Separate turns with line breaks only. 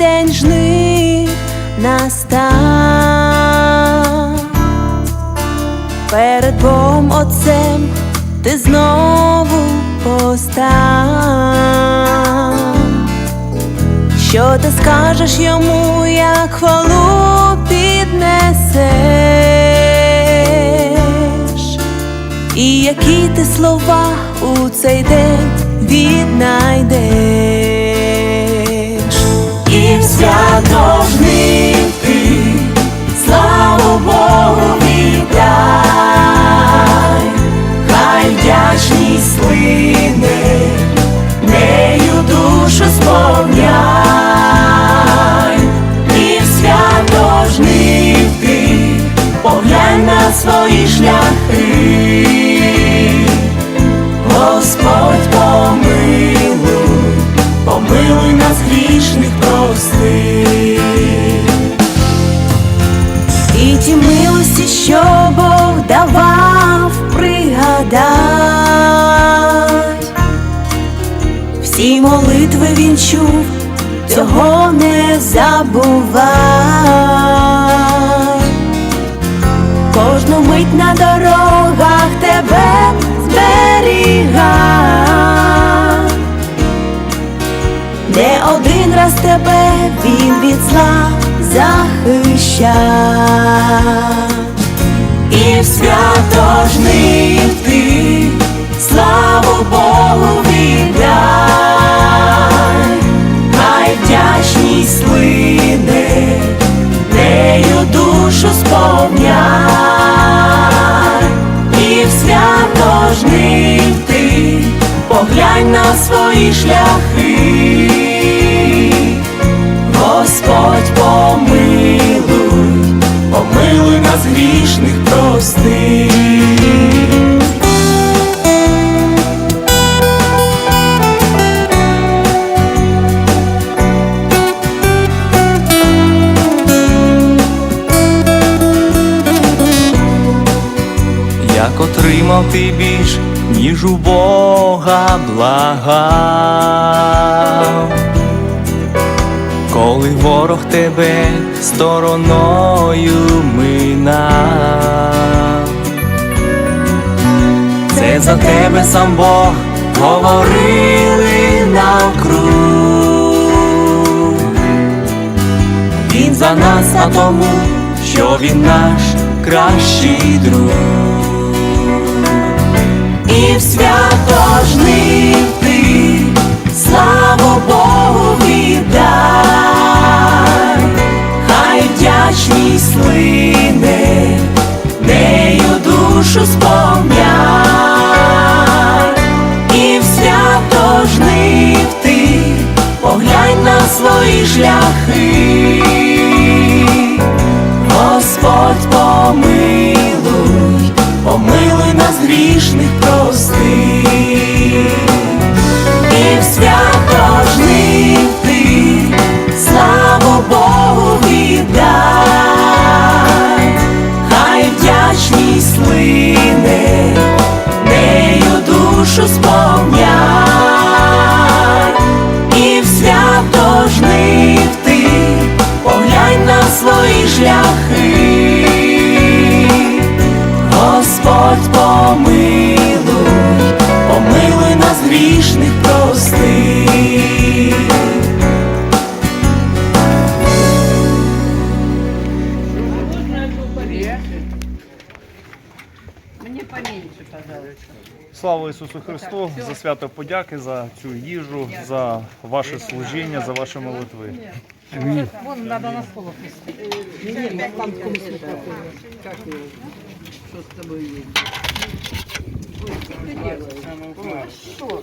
день жнив настав. Перед Богом Отцем ти знову постав. Що ти скажеш йому, як хвалу піднесеш? І які ти слова у цей день віднайдеш? На свої шляхи, Господь помилуй, помилуй нас грішних прости. І ті милості, що Бог давав, пригадай, всі молитви він чув, цього не забувай, не один раз тебе він від зла захищав. І в свято ти, славу Богу віддай, хай вдячність слине, душу сповняй, і в свято ти, поглянь на свої шляхи. Господь помилуй, помилуй нас грішних прости.
Як отримав ти більш, ніж у Бога благав, коли ворог тебе стороною минав, це за тебе сам Бог говорили навкруг. Він за нас, а тому, що він наш кращий друг.
Шляхи, Господь помилуй, помилуй нас грішних прости, свої шляхи. Господь помилуй, помилуй нас грішних прости.
Мне поменьше, пожалуйста.
Слава Ісусу Христу! За свято подяки за цю їжу, за ваше служіння, за ваші молитви.
Вон надо на стол опустить. Что с тобой есть? Что?